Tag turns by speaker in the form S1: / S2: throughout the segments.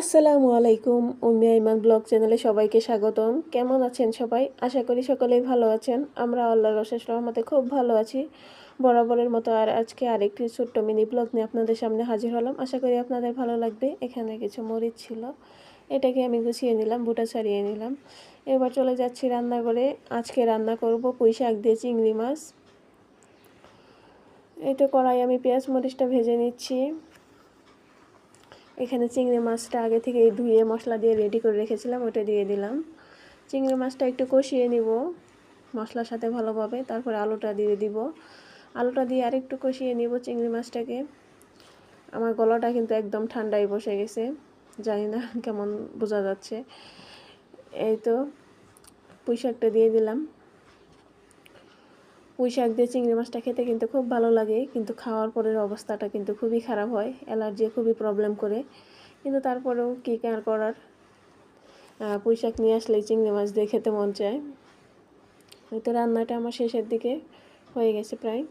S1: আসসালামু আলাইকুম উম্মি আইমান ব্লগ চ্যানেলে সবাইকে স্বাগতম। কেমন আছেন সবাই? আশা করি সকলেই ভালো আছেন। আমরা আল্লাহর রশেষ রহমতে খুব ভালো আছি। বরাবরের মতো আর আজকে আরেকটি ছোট্ট মিনি ব্লগ নিয়ে আপনাদের সামনে হাজির হলাম। আশা করি আপনাদের ভালো লাগবে। এখানে কিছু মরিচ ছিল। এটাকে আমি গুছিয়ে নিলাম, বুটা ছাড়িয়ে নিলাম। এবার চলে যাচ্ছি রান্না করে আজকে রান্না করব পুঁই শাক দিয়ে চিংড়ি মাছ। তো কড়াই আমি পেঁয়াজ মরিচটা ভেজে নিচ্ছি। এখানে চিংড়ি মাছটা আগে থেকে ধুয়ে মশলা দিয়ে রেডি করে রেখেছিলাম, ওটা দিয়ে দিলাম। চিংড়ি মাছটা একটু কষিয়ে নিব, মশলার সাথে ভালোভাবে, তারপরে আলুটা দিয়ে দিব। আলুটা দিয়ে আরেকটু কষিয়ে নিব চিংড়ি মাছটাকে। আমার গলাটা কিন্তু একদম ঠান্ডায় বসে গেছে, জানি না কেমন বোঝা যাচ্ছে। এই তো পুঁই দিয়ে দিলাম। পুঁই শাক দিয়ে চিংড়ি মাছটা খেতে কিন্তু খুব ভালো লাগে, কিন্তু খাওয়ার পরের অবস্থাটা কিন্তু খুবই খারাপ হয়, অ্যালার্জি খুবই প্রবলেম করে। কিন্তু তারপরেও কী আর করার? পুঁই শাক নিয়ে আসলে চিংড়ি মাছ দিয়ে খেতে মন চায়। হয়তো রান্নাটা আমার শেষের দিকে হয়ে গেছে প্রায়।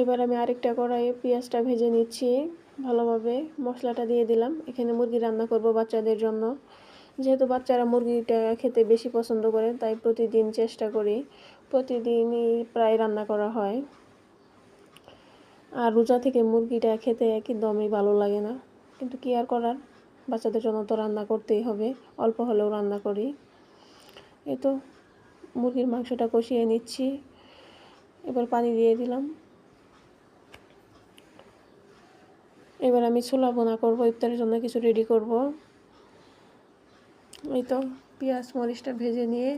S1: এবার আমি আরেকটা কড়াইয়ে পেঁয়াজটা ভেজে নিচ্ছি। ভালোভাবে মশলাটা দিয়ে দিলাম। এখানে মুরগি রান্না করব বাচ্চাদের জন্য। যেহেতু বাচ্চারা মুরগিটা খেতে বেশি পছন্দ করে, তাই প্রতিদিন চেষ্টা করি। প্রতিদিনই প্রায় রান্না করা হয়। আর রোজা থেকে মুরগিটা খেতে একদমই ভালো লাগে না। কিন্তু কি আর করার? বাচ্চাদের জন্য তো রান্না করতেই হবে। অল্প হলেও রান্না করি। এই তো মুরগির মাংসটা কষিয়ে নিচ্ছি। এবার পানি দিয়ে দিলাম। এবার আমি ছোলা বোনা করব, ইফতারের জন্য কিছু রেডি করব। এই তো পেঁয়াজ, মরিচটা ভেজে নিয়ে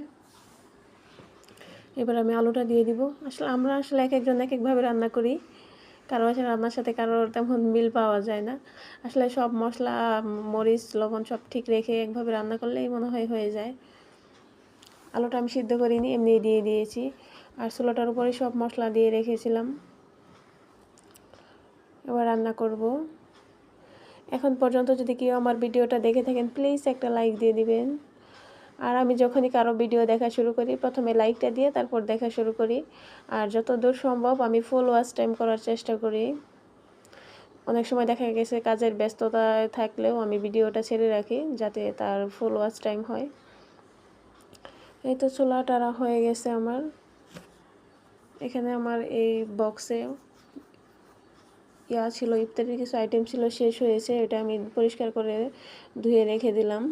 S1: এবার আমি আলুটা দিয়ে দিব। আসলে আমরা আসলে এক একজন এক একভাবে রান্না করি। কারও আসলে রান্নার সাথে কারোর তেমন মিল পাওয়া যায় না। আসলে সব মশলা, মরিচ, লবণ সব ঠিক রেখে একভাবে রান্না করলেই মনে হয় হয়ে যায়। আলুটা আমি সিদ্ধ করিনি এমনি দিয়ে দিয়েছি। আর ছোলোটার উপরে সব মশলা দিয়ে রেখেছিলাম। এবার রান্না করব। এখন পর্যন্ত যদি কেউ আমার ভিডিওটা দেখে থাকেন প্লিজ একটা লাইক দিয়ে দিবেন। আর আমি যখনই কারও ভিডিও দেখা শুরু করি, প্রথমে লাইকটা দিয়ে তারপর দেখা শুরু করি। আর যত দূর সম্ভব আমি ফুল ওয়াচ টাইম করার চেষ্টা করি। অনেক সময় দেখা গেছে কাজের ব্যস্ততায় থাকলেও আমি ভিডিওটা ছেড়ে রাখি, যাতে তার ফুল ওয়াচ টাইম হয়। এই তো চুলা টারা হয়ে গেছে আমার। এখানে আমার এই বক্সে ইয়া ছিল, ইফতারির কিছু আইটেম ছিল, শেষ হয়েছে, এটা আমি পরিষ্কার করে ধুয়ে রেখে দিলাম।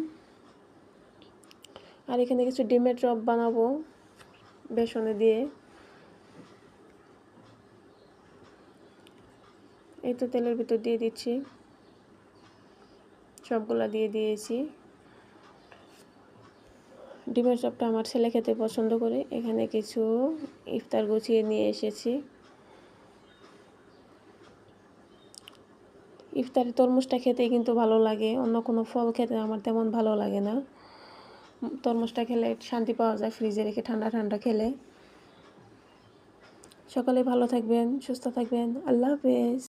S1: আর এখানে কিছু ডিমের চপ বানাবো বেসনে দিয়ে। এই তো তেলের ভিতর দিয়ে দিচ্ছি। সবগুলা দিয়ে দিয়েছি। ডিমের চপটা আমার ছেলে খেতে পছন্দ করে, এখানে কিছু ইফতার গুছিয়ে নিয়ে এসেছি। ইফতারি তরমুজটা খেতে কিন্তু ভালো লাগে। অন্য কোনো ফল খেতে আমার তেমন ভালো লাগে না। তরমুজটা খেলে শান্তি পাওয়া যায় ফ্রিজে রেখে ঠান্ডা ঠান্ডা খেলে। সকালে ভালো থাকবেন, সুস্থ থাকবেন। আল্লাহ হাফেজ।